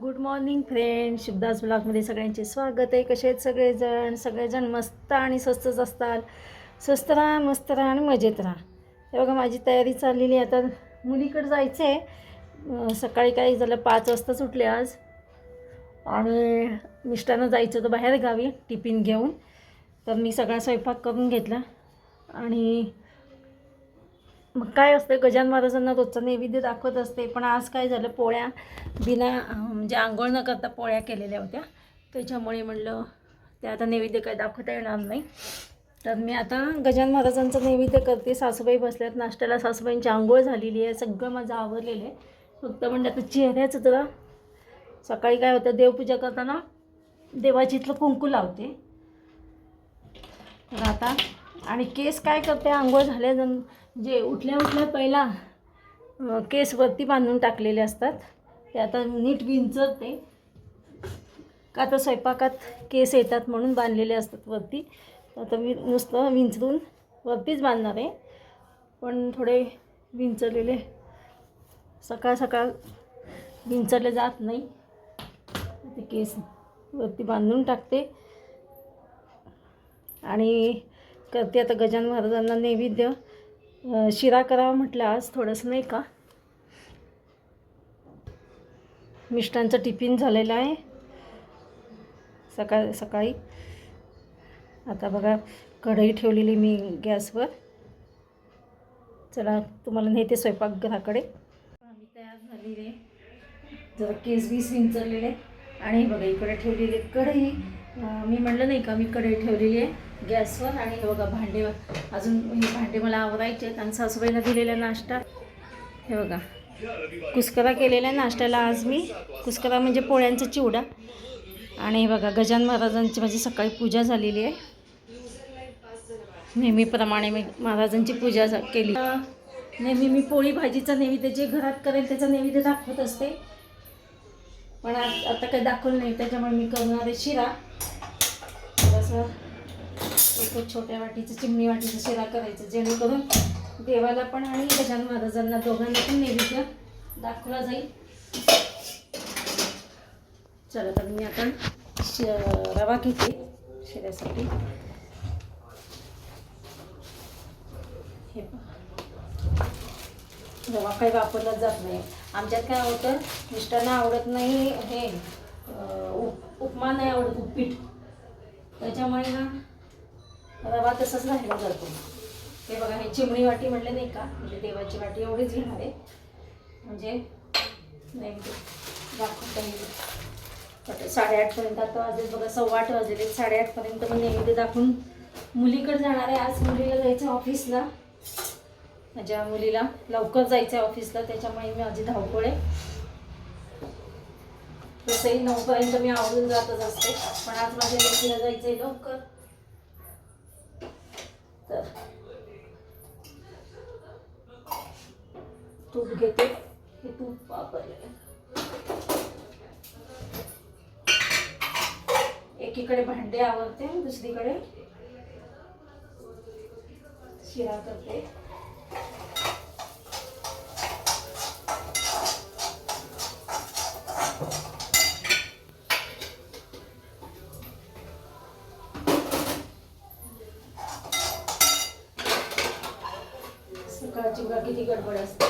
Good morning friend Shivdas ब्लॉगमध्ये सगळ्यांचे स्वागत आहे. कसे आहेत सगळेजण? सगळेजण मस्त आणि स्वस्तच असतात. स्वस्त राहा मस्त राहा आणि मजेत राहा. हे बघा माझी तयारी चाललेली आहे. आता मुलीकडे जायचं आहे सकाळी काय झालं? पाच वाजताच उठले आज. आणि मिस्टरांना जायचं होतं बाहेर गावी टिफिन घेऊन. तर मी सगळा स्वयंपाक करून घेतला. आणि मग काय असतं गजान महाराजांना रोजचा नैवेद्य दाखवत असते. पण आज काय झालं? पोळ्या बिना म्हणजे आंघोळ न करता पोळ्या केलेल्या होत्या. त्याच्यामुळे म्हणलं ते आता नैवेद्य काय दाखवता येणार नाही. तर मी आता गजान महाराजांचं नैवेद्य करते. सासूबाई बसल्यात नाश्त्याला सासूबाईंची आंघोळ झालेली आहे. सगळं माझं आवरलेलं आहे. फक्त म्हणजे आता चेहऱ्याचं जरा सकाळी काय होतं? देवपूजा करताना देवाची इथलं कुंकू लावते. तर आता आणि केस काय करते? आंघोळ झाल्या जण जे उठल्या उठल्या पहिला केसवरती केस वरती बांधून टाकलेले असतात. ते आता नीट विंचरते. का तर स्वयंपाकात केस येतात म्हणून बांधलेले असतात वरती. तर आता मी नुसतं विंचरून वरतीच बांधणार आहे. पण थोडे विंचरलेले सकाळ सकाळ विंचरले जात नाही. ते केस वरती बांधून टाकते. आणि करते. आता गजान महाराजांना नैवेद्य शिरा करावा म्हटलं आज थोडंसं नाही का? मिष्टांचं टिफिन झालेलं आहे. सकाळ सकाळी. आता बघा कढई ठेवलेली मी गॅसवर. चला तुम्हाला नेते स्वयंपाकघराकडे आम्ही तयार झालेले जरा केस बीस विंचरलेले आणि बघा इकडे ठेवलेली आहे कढई. मी म्हणलं नाही का मी कढई ठेवलेली आहे. गॅसवर आणि हे बघा भांडे अजून हे भांडे मला आवरायचे आहेत आणि सासूबाईला दिलेला नाश्ता. हे बघा. कुस्करा केलेला नाश्त्याला आज मी कुस्करा म्हणजे पोळ्यांचा चिवडा. आणि हे बघा गजान महाराजांची माझी सकाळी पूजा झालेली आहे. नेहमीप्रमाणे मी महाराजांची पूजा झा- केली. नेहमी मी पोळी भाजीचा नैवेद्य जे घरात करेल त्याचा नैवेद्य दाखवत असते. पण आ- आता काही दाखवलं नाही त्याच्यामुळे मी करणार आहे शिरा. असं एक छोट्या वाटीचं चिमणी वाटीचं शिरा करायचं. जेणेकरून देवाला पण आणि गजान महाराजांना दोघांना पण नैवेद्य दाखवला जाईल. चला तर मी आपण श- रवा घेते शिऱ्यासाठी. हे पहा. रवा काही वापरलाच जात नाही. आमच्यात काय होतं मिस्टरांना आवडत नाही हे उप उपमा नाही आवडत उपीठ त्याच्यामुळे ना रवा तसंच राहिला जातो. हे बघा हे चिमणी वाटी म्हटले नाही का? म्हणजे देवाची वाटी एवढीच घेणार आहे. म्हणजे नाही दाखवता साडेआठपर्यंत आता वाजले बघा सव्वा आठ वाजले साडेआठपर्यंत मग नैवेद्य दाखवून मुलीकडे जाणार आहे. आज मुलीला जायचं ऑफिसला. माझ्या मुलीला लवकर जायचं आहे ऑफिसला त्याच्यामुळे मी माझी धावपळ आहे. तसंही नऊपर्यंत मी आवडून जातच असते. पण आज माझ्या मुलीला जायचं आहे लवकर. तूप घेते तूप वापरले. एकीकडे भांडे आवरते दुसरीकडे शिरा करते. सकाळची बघा किती गडबड असते.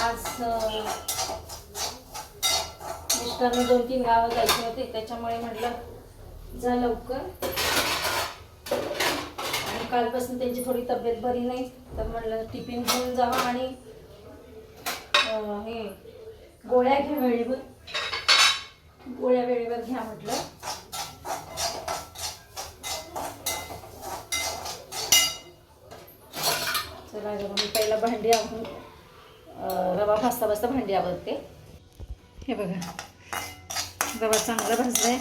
आज अं, मिस्टरने दोन तीन गावं जायचे होते त्याच्यामुळे म्हटलं जा लवकर. आणि कालपासून त्यांची थोडी तब्येत बरी नाही तर म्हटलं टिफिन घेऊन जावा आणि हे गोळ्या घ्या वेळेवर. गोळ्या वेळेवर घ्या म्हटलं. चला मी पहिला भांडी आवडून रवा भाजता भाजता भांडी आवडते हे बघा. रवा चांगला भाजला आहे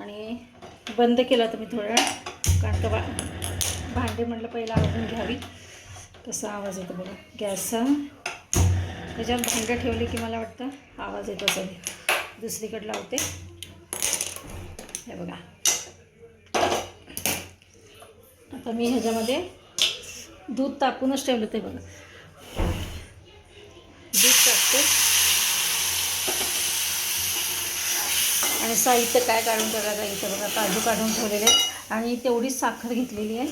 आणि बंद केला तर मी थोडा कारण का बा म्हटलं पहिला आवडून घ्यावी. कसा आवाज येतो बघा. गॅसचा. त्याच्यावर भांडं ठेवली की मला वाटतं आवाज येतो असेल दुसरीकडे लावते. हे बघा. आता मी ह्याच्यामध्ये दूध तापूनच ठेवलं ते बघा. दूध टाकते. आणि साहित्य काय काढून ठेवायचं साहित्य बघा काजू काढून ठेवलेले आणि तेवढी साखर घेतलेली आहे.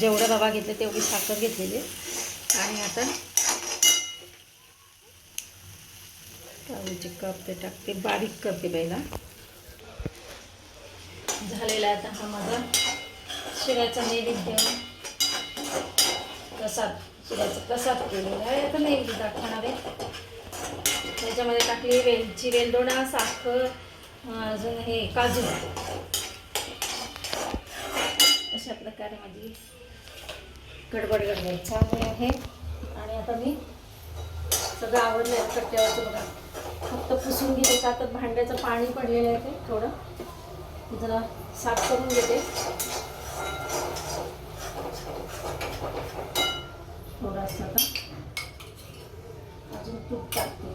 जेवढं रवा घेतले तेवढी साखर घेतलेली आहे. आणि आता काजूचे कप ते टाकते बारीक करते पहिला झालेला आहे आता हा माझा शिऱ्याचा नैवेद्य. प्रसाद शिऱ्याचा प्रसाद केलेला आहे. आता नैवेद्य दाखवणार आहे. त्याच्यामध्ये टाकली वेलची वेलदोडा साखर अजून हे काजू. अशा प्रकारे माझी गडबड गडबड चालू आहे. आणि आता मी सगळं आवडलं आहे कट्ट्यावरचं बघा. फक्त पुसून घेते. का तर भांड्याचं पाणी पडलेलं आहे ते थोडं. जरा साफ करून घेते थोडंसं आता अजून तूप टाकते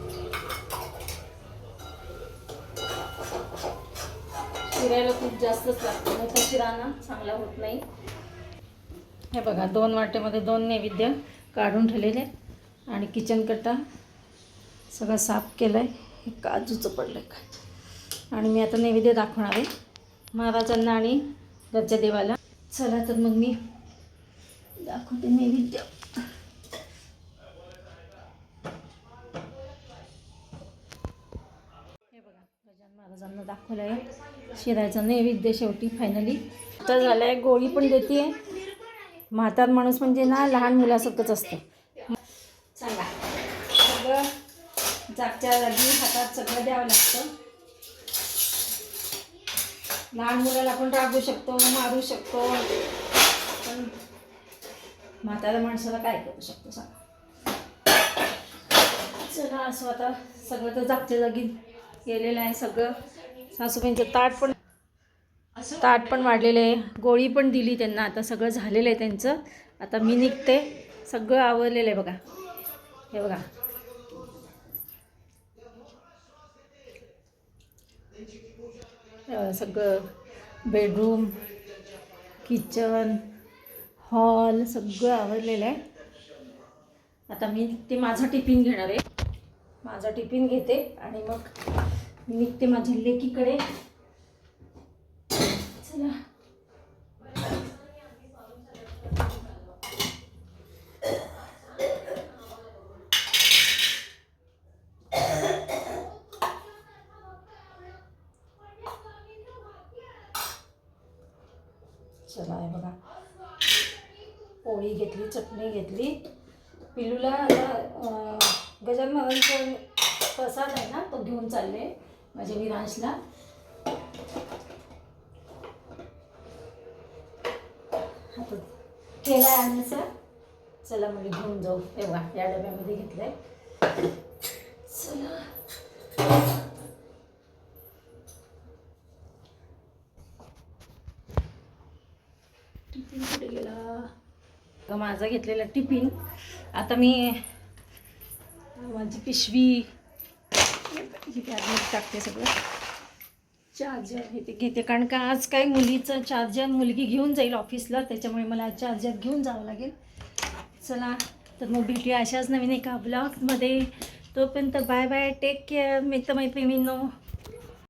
शिरायला खूप जास्तच लागतं. नाही तर शिराना चांगला होत नाही. हे बघा दोन वाटेमध्ये दोन नैवेद्य काढून ठेवलेले आणि किचन कट्टा सगळं साफ केलं आहे हे काजूचं पडलं काय? आणि मी आता नैवेद्य दाखवणार आहे. महाराजांना आणि घरच्या देवाला चला तर मग मी दाखवते नैवेद्य हे बघा गजानन महाराजांना दाखवलं आहे शिरायचा नैवेद्य शेवटी फायनली तर झालं आहे गोळी पण देते म्हातार माणूस म्हणजे ना लहान मुलासारखंच असतं. सांगा सगळं जागच्या जागी हातात सगळं द्यावं लागतं. लहान मुलाला आपण रागू शकतो मारू शकतो. पण म्हाताऱ्या माणसाला काय करू शकतो सांगा. चला असं आता सगळं तर जागच्या जागी गेलेलं आहे सगळं. सासूबाईंचं ताट पण ताट पण वाढलेलं आहे. गोळी पण दिली त्यांना. आता सगळं झालेलं आहे त्यांचं. आता मी निघते. सगळं आवरलेलं आहे बघा. हे बघा. सगळं. बेडरूम किचन हॉल सगळं आवरलेलं आहे. आता मी ते माझा टिफिन घेणार आहे. माझा टिफिन घेते आणि मग निघते माझ्या लेकीकडे. चला. चला बघा. पोळी घेतली चटणी घेतली. पिलूला आता अं, गजानन महाराजांचा प्रसाद आहे ना तो घेऊन चालले. माझ्या विरांशला आता केला आहे आणायचा चला म्हणजे घेऊन जाऊ. तेव्हा या डब्यामध्ये घेतलंय. चला. टिफिन कुठे गेला? माझा घेतलेला टिफिन. आता मी माझी पिशवी इथे बॅगमध्ये टाकते सगळं. चार्जर हे ते घेते. कारण का आज काय मुलीचं चार्जर मुलगी घेऊन जाईल ऑफिसला त्याच्यामुळे मला चार्जर घेऊन जावं लागेल. चला तर मग भेटूया अशाच नवीन एका ब्लॉगमध्ये तोपर्यंत बाय बाय टेक केअर मित्रमैत्रिणींनो.